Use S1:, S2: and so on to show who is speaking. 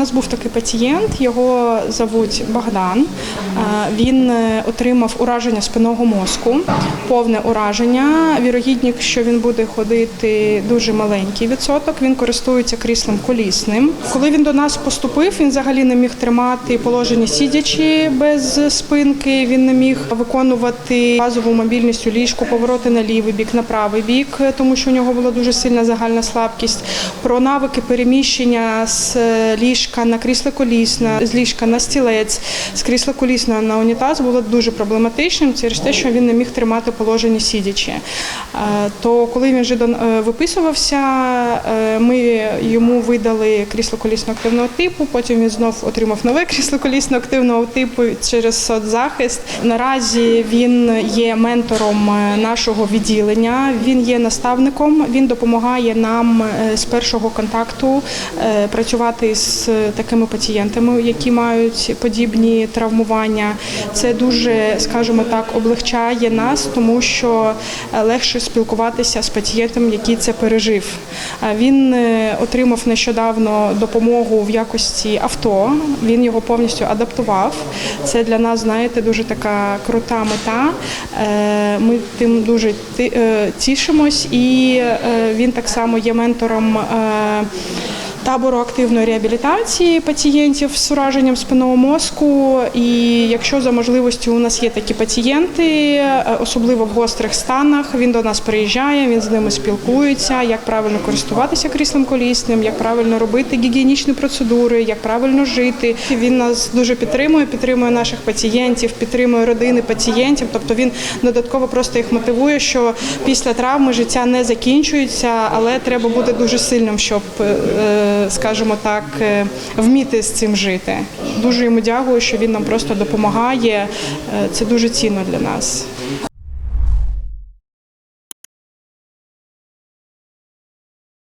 S1: нас був такий пацієнт, його зовуть Богдан. Е, Він е, отримав ураження спинного мозку, повне ураження. Вірогідність, що він буде ходити дуже маленький відсоток. Він користується кріслом колісним. Коли він до нас поступив, він взагалі не міг тримати положення сидячи без спинки. Він не міг виконувати базову мобільність у ліжку, повороти на лівий бік, на правий бік, тому що у нього була дуже сильна загальна слабкість. Про навики переміщення з е, ліжка на крісло колісне, з ліжка на стілець, з крісла колісного на унітаз було дуже проблематичним через те, що він не міг тримати положення сидячи. Е, То коли він вже е, виписувався, е, ми йому видали крісло колісно активного типу. Потім він знов отримав нове крісло колісно активного типу через соцзахист. Наразі він є ментором нашого відділення. Він є наставником. Він допомагає нам з першого контакту працювати з такими пацієнтами, які мають подібні травмування. Це дуже, скажімо так, облегчає нас, тому що е, легше спілкуватися з пацієнтом, який це пережив. Він е, отримав нещодавно допомогу в якості авто. Він його повністю адаптував. Це для нас, знаєте, дуже така крута мета. Е, Ми тим дуже тішимось, і він так само є ментором. Табору активної реабілітації пацієнтів з ураженням спинного мозку. І якщо за можливості у нас є такі пацієнти, е, особливо в гострих станах, він до нас приїжджає, він з ними спілкується, як правильно користуватися кріслом колісним, як правильно робити гігієнічні процедури, як правильно жити. Він нас дуже підтримує, підтримує наших пацієнтів, підтримує родини пацієнтів. Тобто він додатково просто їх мотивує, що після травми життя не закінчується, але треба бути дуже сильним, щоб, е, скажімо так, е, вміти з цим жити. Дуже йому дякую, що він нам просто допомагає. Е, Це дуже цінно для нас.